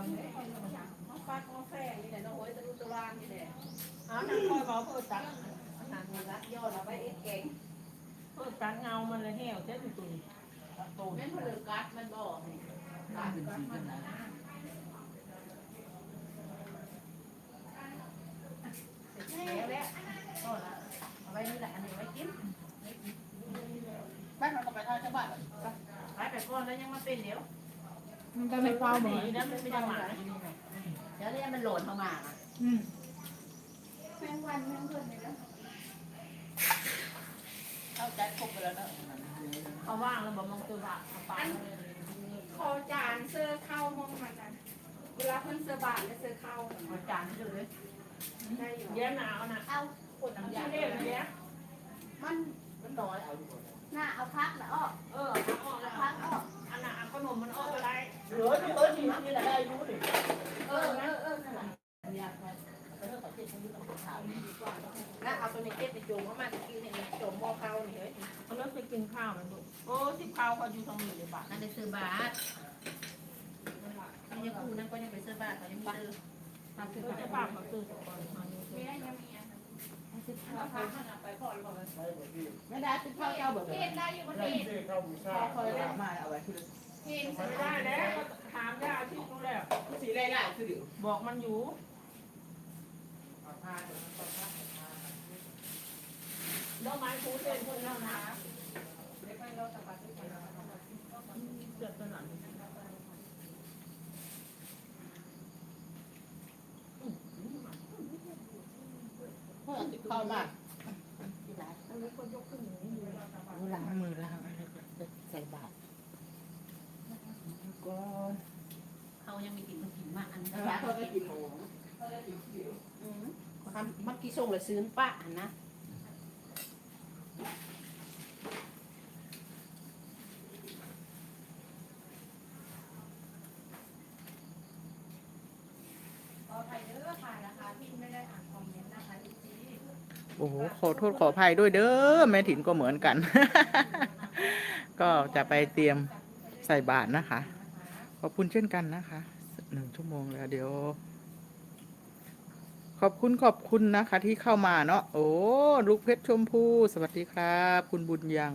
ห้องฟ้าห้องแฝงนี่แหละน้องโอ้ยตะลุตะลางนี่แหละเอาหนังคอยเบาเพื่อตัดทางนี้ละย่อเราไปเอ็ดเก่งเพื่อตัดเงามันเลยแห้วเส้นตุยตูนแม่นพลือกัดมันบอกกัดกัดมันนะเสร็จแล้วแหละก็ละเอาไว้นี่แหละอันนี้ไว้กินบ้านเราก็ไปทอดเจ้าบ้านขายไปก่อนแล้วยังมาเป็นเดี๋ยว มันก็ไม่เฝ้าเหมือนนี่นะมันไม่ได้หมาเดี๋ยวนี้มันโหลดเข้ามาอืมแมงวันแมงเพื่อนเลยนะเข้าใจครบไปแล้วเนอะเขาว่างแล้วบอกมองตัวบาเอาปลาเลยคอจานเสื้อเข้าห้องมันนะเวลาเพิ่นเสื้อบาทและเสื้อเข้าเอาจานให้ดูเลยได้อยู่เย็นหนาวนะเอากดน้ำยัยางเด็กเลยมันมันน้อยเอาอยู่หน้าเอาพักแล้วออกเออพักออกแล้วพักออก รู้ดิเออเออเออนั่นแหละอยากมาไปเรื่องประเทศเขาอยู่ตรงขาวแล้วเอาตัวนี้เก็บไปจูงเข้ามาตะกี้นี่จูงหม้อข้าวนี่เฮ้ยเขาเลิกไปกินข้าวมันดูโอ้ที่ข้าวเขาอยู่ทางนี้เลยบ้านนั่นได้ซื้อบาทนี่ยังคู่นั่นก็ยังไปซื้อบาทเขายังมีซื้อทำซื้อก็บาทจะฝากเขาซื้อก่อนมานี่มีได้ยังมีอะเอาพักไปพ่อหรือเล่าไม่ได้ซื้อข้าวเจ้าเบิร์ดเทศได้อยู่ประเทศพ่อคอยได้มาเอาไว้ที่ เทศไม่ได้แล้วถามยาที่รู้แล้วสีไล่ไล่คือเดี๋ยวบอกมันอยู่ดอกไม้คูเส้นคนแล้วนะเสือกตัวนั้นข้าวมากล้างมือล้างอะไรก็ใส่บาตรก็ เขายังมีกินมันกินมากอันนี้เขาก็กินหมูทำ มักกี้ส่งลยซื้อป้าอันนะขออภัยเด้อค่ะนะคะที่ไม่ได้อ่านคอมเมนต์นะคะที่โอ้โหขอโทษขออภัยด้วยเด้อแม่ถิ่นก็เหมือนกัน ก็จะไปเตรียมใส่บาตรนะคะ ขอบคุณเช่นกันนะคะหนึ่งชั่วโมงแล้วเดี๋ยว ขอบคุณขอบคุณนะคะ ที่เข้ามาเนาะโอ้ลูกเพชรชมพูสวัสดีครับ คุณบุญยัง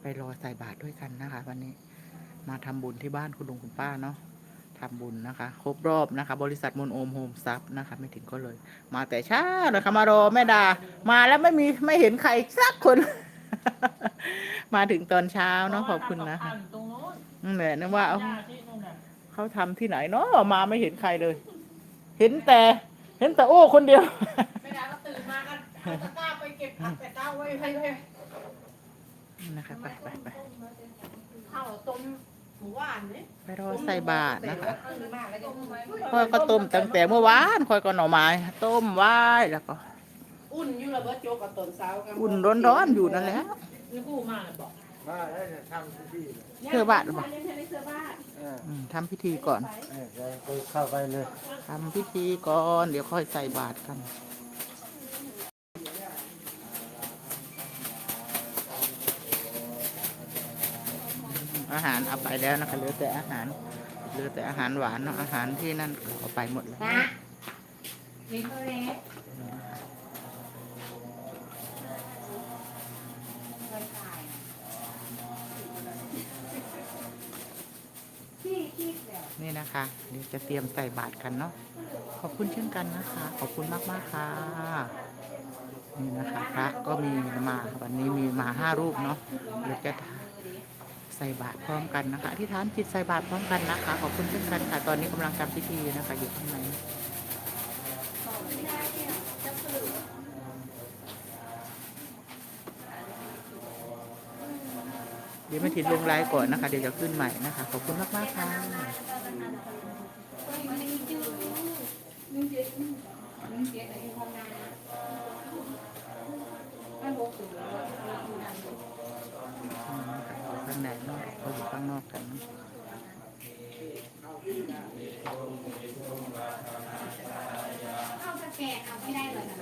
ไปรอใส่บาตรด้วยกันนะคะ วันนี้ มาทำบุญที่บ้านคุณลุงคุณป้าเนาะทำบุญนะคะ ครบรอบนะคะ บริษัทมนโอมโฮมซับนะคะ ไม่ถึงก็เลย มาแต่เช้าเลยค่ะมารอแม่ดา มาแล้วไม่มีไม่เห็นใครสักคน มาถึงตอนเช้าเนาะขอบคุณนะคะตรงโน้นนั่นแหละนึกว่าเอาย่าที่นู่นน่ะเขาทำที่ไหนเนาะมาไม่เห็นใครเลย เห็นแต่ เห็นแต่โอ้คนเดียวไม่ได้ก็ตื่นมากันเอาตะกร้าไปเก็บผักแต่ก้าไว้ให้ให้นะคะไปไปไปข้าวต้มหมูหวานเนี่ยไปรอใส่บาตรนะคะตื่นมาแล้วจะต้มไว้คอยก็ต้มตั้งแต่เมื่อวานคอยก็หน่อไม้ต้มไว้แล้วก็ อุ่นอยู่ระเบิดโจกกับต้นเสากันอุ่นร้อนๆอยู่นั่นแหละ นี่กูมาบอก มาแล้วจะทำทุกที่เลยเสื้อบาตรหรือเปล่ายังไม่ได้เสื้อบ้านเอออืมทำพิธีก่อนเออจะไปเข้าไปเลยทำพิธีก่อน เดี๋ยวค่อยใส่บาตรกัน อาหารเอาไปแล้วนะคะเหลือแต่อาหารเหลือแต่อาหารหวานเนาะอาหารที่นั่นเอาไปหมดแล้ว นะมีเท่าไหร่ นี่นะคะเดี๋ยวจะเตรียมใส่บาตรกันเนาะขอบคุณเช่นกันนะคะ ขอบคุณมากมากค่ะนี่นะคะพระก็มีมาวันนี้มีมาห้ารูปเนาะเดี๋ยวจะใส่บาตรพร้อมกันนะคะที่ฐานจิตใส่บาตรพร้อมกันนะคะ ขอบคุณเช่นกันค่ะตอนนี้กำลังทำพิธีนะคะอยู่ข้างใน เดี๋ยวไม่ถินลงไลน์ก่อนนะคะ เดี๋ยวจะขึ้นใหม่นะคะ ขอบคุณมากมากๆค่ะนึ่งเจ็ดนึ่งเจ็ดในห้องน้ำให้หกสิบแล้วอืมอยู่ข้างในเนอกเขาอยู่ข้างนอกกันเข้าสแกนเอาไม่ได้เลยนะ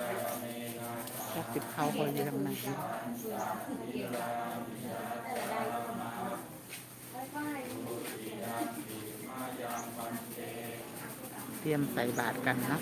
ชักติดเขาเขาอยู่ข้างในได้ เตรียมใส่บาตรกันนะ